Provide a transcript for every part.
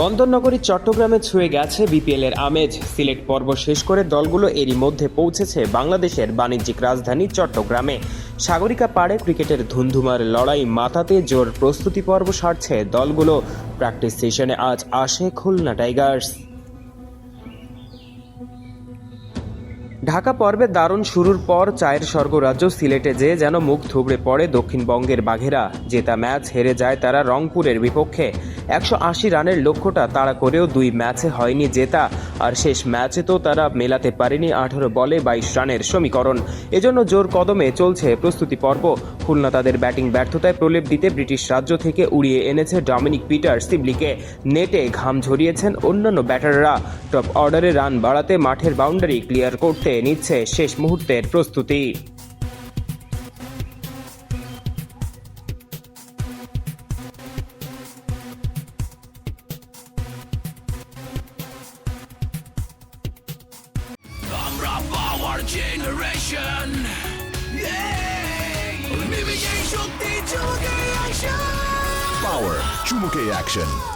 বন্দরনগরী, চট্টগ্রামে ছুঁয়ে গেছে বিপিএল এর আমেজ। সিলেট পর্ব শেষ করে দলগুলো এরই মধ্যে পৌঁছেছে বাংলাদেশের বাণিজ্যিক রাজধানী চট্টগ্রামে। সাগরিকা পাড়ে ক্রিকেটের ধুন্ধুমার লড়াই মাথাতে জোর প্রস্তুতি পর্ব সারছে দলগুলো। প্র্যাকটিস সেশনে আজ আসে খুলনা টাইগার্স। ঢাকা পর্বে দারুণ শুরুর পর চায়ের স্বর্গরাজ্য সিলেটে যে যেন মুখ থুবড়ে পড়ে দক্ষিণবঙ্গের বাঘেরা। জেতা ম্যাচ হেরে যায় তারা রংপুরের বিপক্ষে। একশো আশি রানের লক্ষ্যটা তাড়া করেও দুই ম্যাচে হয়নি জেতা। আর শেষ ম্যাচে তো তারা মেলাতে পারেনি আঠারো বলে বাইশ রানের সমীকরণ। এজন্য জোর কদমে চলছে প্রস্তুতি পর্ব। খুলনা তাদের ব্যাটিং ব্যর্থতায় প্রলেপ দিতে ব্রিটিশ রাজ্য থেকে উড়িয়ে এনেছে ডমিনিক পিটার সিবলিকে নেটে ঘাম ঝরিয়েছেন অন্যান্য ব্যাটাররা। টপ অর্ডারে রান বাড়াতে মাঠের বাউন্ডারি ক্লিয়ার করতে নিচ্ছে শেষ মুহূর্তের প্রস্তুতি। এই শক্তি চোখে আসা Power চুমুকে অ্যাকশন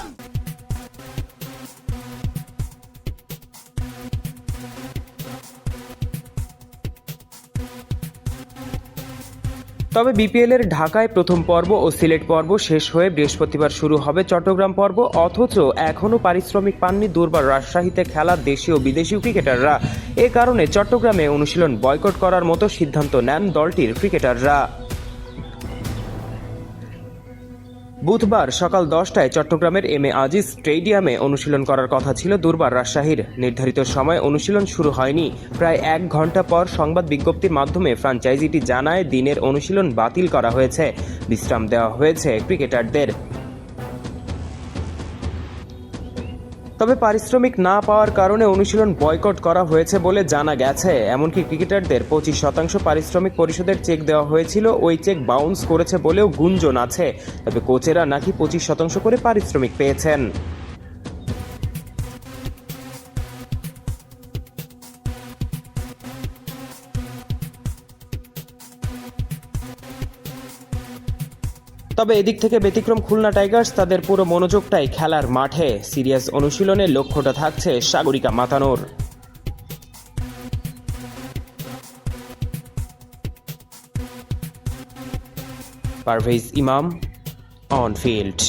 তবে বিপিএল এর ঢাকায় প্রথম পর্ব ও সিলেট পর্ব শেষ হয়ে বৃহস্পতিবার শুরু হবে চট্টগ্রাম পর্ব, অথচ এখনও পারিশ্রমিক পাননি দুর্বার রাজশাহীতে খেলা দেশীয় ও বিদেশি ক্রিকেটাররা। এ কারণে চট্টগ্রামে অনুশীলন বয়কট করার মতো সিদ্ধান্ত নেন দলটির ক্রিকেটাররা। বুধবার সকাল দশটায় চট্টগ্রামের এম এ আজিজ স্টেডিয়ামে অনুশীলন করার কথা ছিল দুর্বার রাজশাহীর। নির্ধারিত সময় অনুশীলন শুরু হয়নি। প্রায় এক ঘণ্টা পর সংবাদ বিজ্ঞপ্তির মাধ্যমে ফ্রাঞ্চাইজিটি জানায়, দিনের অনুশীলন বাতিল করা হয়েছে। বিশ্রাম দেওয়া হয়েছে ক্রিকেটারদের। তবে পারিশ্রমিক না পাওয়ার কারণে অনুশীলন বয়কট করা হয়েছে বলে জানা গেছে। এমনকি ক্রিকেটারদের পঁচিশ শতাংশ পারিশ্রমিক পরিষদের চেক দেওয়া হয়েছিল, ওই চেক বাউন্স করেছে বলেও গুঞ্জন আছে। তবে কোচেরা নাকি পঁচিশ শতাংশ করে পারিশ্রমিক পেয়েছেন। তবে এদিক থেকে ব্যতিক্রম খুলনা টাইগার্স তাদের পুরো মনোযোগটাই খেলার মাঠে। সিরিয়াস অনুশীলনে লক্ষ্যটা থাকছে সাগরিকা মাতানোর। পারভেজ ইমাম অন ফিল্ড